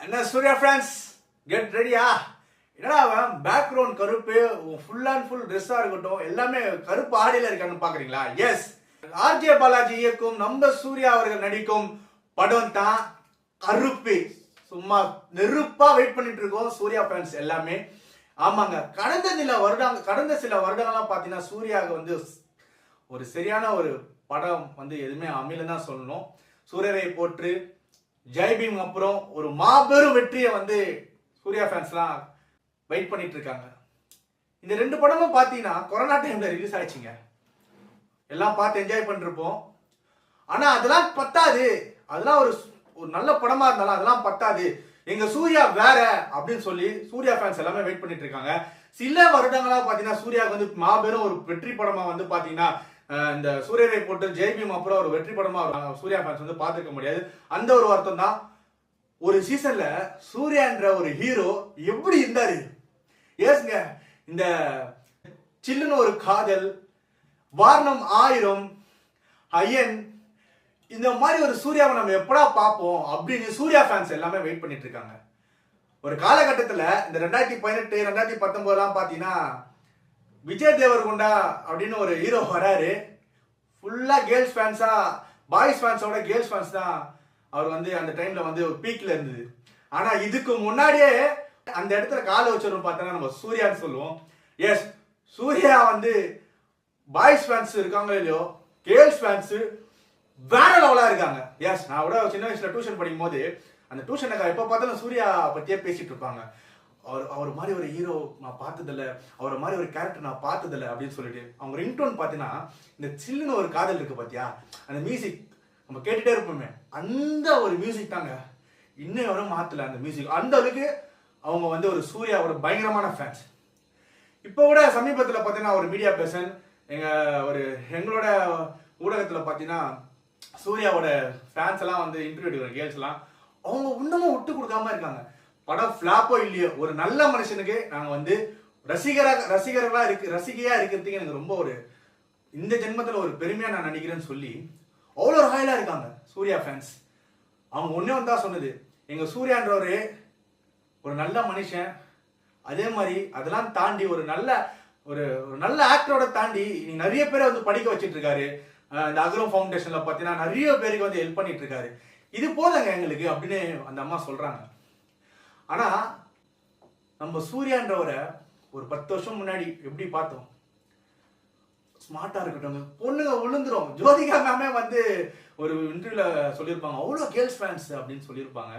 என்ன Surya friends get ரெடியா என்னடா அவன் பேக்ரவுண்ட் கருப்பு ஃபுல் அண்ட் ஃபுல் ட்ரெஸ்ஸாக இருக்கட்டும் எல்லாமே கருப்பு ஆடியில் இருக்கான்னு பார்க்குறீங்களா எஸ் ஆர்ஜே பாலாஜி இயக்கும் நம்ம சூர்யா அவர்கள் நடிக்கும் படம் தான் கருப்பு. சும்மா நெருப்பாக வெயிட் பண்ணிட்டு இருக்கோம் சூர்யா ஃபேன்ஸ் எல்லாமே. ஆமாங்க. கடந்த சில வருடங்க கடந்த சில வருடங்கள்லாம் பார்த்தீங்கன்னா சூர்யாவுக்கு வந்து ஒரு சரியான ஒரு படம் வந்து எதுவுமே அமையல தான் சொல்லணும். சூரியரை போற்று ஜெய்பீம் அப்புறம் ஒரு மாபெரும் வெற்றியை வந்து சூர்யா ஃபேன்ஸ்லாம் வெயிட் பண்ணிட்டு இருக்காங்க இந்த ரெண்டு படமும் பார்த்தீங்கன்னா கொரோனா டைம்ல ரிலீஸ் ஆயிடுச்சுங்க. எல்லாம் பார்த்து என்ஜாய் பண்ணிருப்போம். ஆனா அதெல்லாம் பத்தாது. அதெல்லாம் ஒரு ஒரு நல்ல படமா இருந்தாலும் அதெல்லாம் பத்தாது. எங்க சூர்யா வேற அப்படின்னு சொல்லி சூர்யா ஃபேன்ஸ் எல்லாமே வெயிட் பண்ணிட்டு இருக்காங்க சில வருடங்களா பாத்தீங்கன்னா சூர்யாவுக்கு வந்து மாபெரும் ஒரு வெற்றி படமா வந்து பாத்தீங்கன்னா இந்த சூரியனை போட்டு ஜெய்பீம் அப்புறம் ஒரு வெற்றி படமா சூர்யா ஃபேன்ஸ் வந்து பார்த்துக்க முடியாது. அந்த ஒரு வருத்தம் தான். ஒரு சீசன்ல சூர்யான்ற ஒரு ஹீரோ எப்படி இருந்தாரு? ஏசுங்க இந்த சில்லுன்னு ஒரு காதல் வாரணம் ஆயிரம் ஐயன் இந்த மாதிரி ஒரு சூர்யாவை நம்ம எப்படா பார்ப்போம் அப்படின்னு சூர்யா ஃபேன்ஸ் எல்லாமே வெயிட் பண்ணிட்டு இருக்காங்க. ஒரு காலகட்டத்தில் இந்த ரெண்டாயிரத்தி பதினெட்டு ரெண்டாயிரத்தி பத்தொன்பதுலாம் பார்த்தீங்கன்னா விஜய் தேவர்கொண்டா அப்படின்னு ஒரு ஹீரோ வராரு. ஃபுல்லாக கேர்ள்ஸ் ஃபேன்ஸா பாய்ஸ் ஃபேன்ஸோட கேர்ள்ஸ் ஃபேன்ஸ் தான் அவர் வந்து அந்த டைம்ல வந்து ஒரு பீக்ல இருந்தது. ஆனா இதுக்கு முன்னாடியே அந்த இடத்துல காலை வச்சிருவோம் பார்த்தோன்னா நம்ம சூர்யான்னு சொல்லுவோம். எஸ் சூர்யா வந்து பாய்ஸ் ஃபேன்ஸ் இருக்காங்க இல்லையோ கேர்ள்ஸ் ஃபேன்ஸ் வேற லெவலாக இருக்காங்க. எஸ் நான் கூட சின்ன வயசுல டியூஷன் படிக்கும் போது அந்த டியூஷனுக்கு எப்போ பார்த்தாலும் சூர்யா பற்றியே பேசிட்டு இருப்பாங்க. அவர் அவர் மாதிரி ஒரு ஹீரோ நான் பார்த்ததில்ல. அவரை மாதிரி ஒரு கேரக்டர் நான் பார்த்ததில்ல அப்படின்னு சொல்லிட்டு அவங்க ரிங்டோன் பார்த்தீங்கன்னா இந்த சில்லுன்னு ஒரு காதல் இருக்கு பார்த்தியா அந்த மியூசிக் நம்ம கேட்டுட்டே இருப்போமே. அந்த ஒரு மியூசிக் தாங்க. இன்னும் வரும் மாத்தல அந்த மியூசிக் அந்த அளவுக்கு அவங்க வந்து ஒரு சூர்யாவோட பயங்கரமான ஃபேன்ஸ் இப்போ கூட சமீபத்தில் பார்த்தீங்கன்னா ஒரு மீடியா பர்சன் எங்கள் ஒரு எங்களோட ஊடகத்தில் பார்த்தீங்கன்னா சூர்யாவோட ஃபேன்ஸ் எல்லாம் வந்து இன்டர்வியூ எடுக்கிற கேர்ள்ஸ்லாம் அவங்க இன்னமும் விட்டு கொடுக்காம இருக்காங்க. படம் ஃபிளாப்போ இல்லையோ ஒரு நல்ல மனுஷனுக்கு நாங்கள் வந்து ரசிகராக ரசிகர்களாக இருக்கு ரசிகையாக இருக்கிறதுக்கு எனக்கு ரொம்ப ஒரு இந்த ஜென்மத்தில் ஒரு பெருமையாக நான் நினைக்கிறேன்னு சொல்லி அவ்வளோ ராயலா இருக்காங்க சூர்யா ஃபேன்ஸ் அவங்க ஒன்றே வந்து தான் சொன்னது. எங்கள் சூர்யான்றவர் ஒரு நல்ல மனுஷன். அதே மாதிரி அதெல்லாம் தாண்டி ஒரு நல்ல ஒரு ஒரு நல்ல ஆக்டரோட தாண்டி இன்னைக்கு நிறைய பேரை வந்து படிக்க வச்சுட்டு இருக்காரு இந்த அக்ரம் ஃபவுண்டேஷனில் பார்த்தீங்கன்னா நிறைய பேருக்கு வந்து ஹெல்ப் பண்ணிட்டு இருக்காரு இது போதாங்க எங்களுக்கு அப்படின்னு அந்த அம்மா சொல்கிறாங்க ஆனால் நம்ம சூர்யான்றவரை ஒரு பத்து வருஷம் முன்னாடி எப்படி பார்த்தோம்? ஸ்மார்ட்டாக இருக்கட்டும். பொண்ணுங்க விழுந்துரும் ஜோதிகா மேமே வந்து ஒரு இன்டர்வியூவில் சொல்லியிருப்பாங்க. அவ்வளோ கேர்ள்ஸ் ஃபேன்ஸ் அப்படின்னு சொல்லியிருப்பாங்க.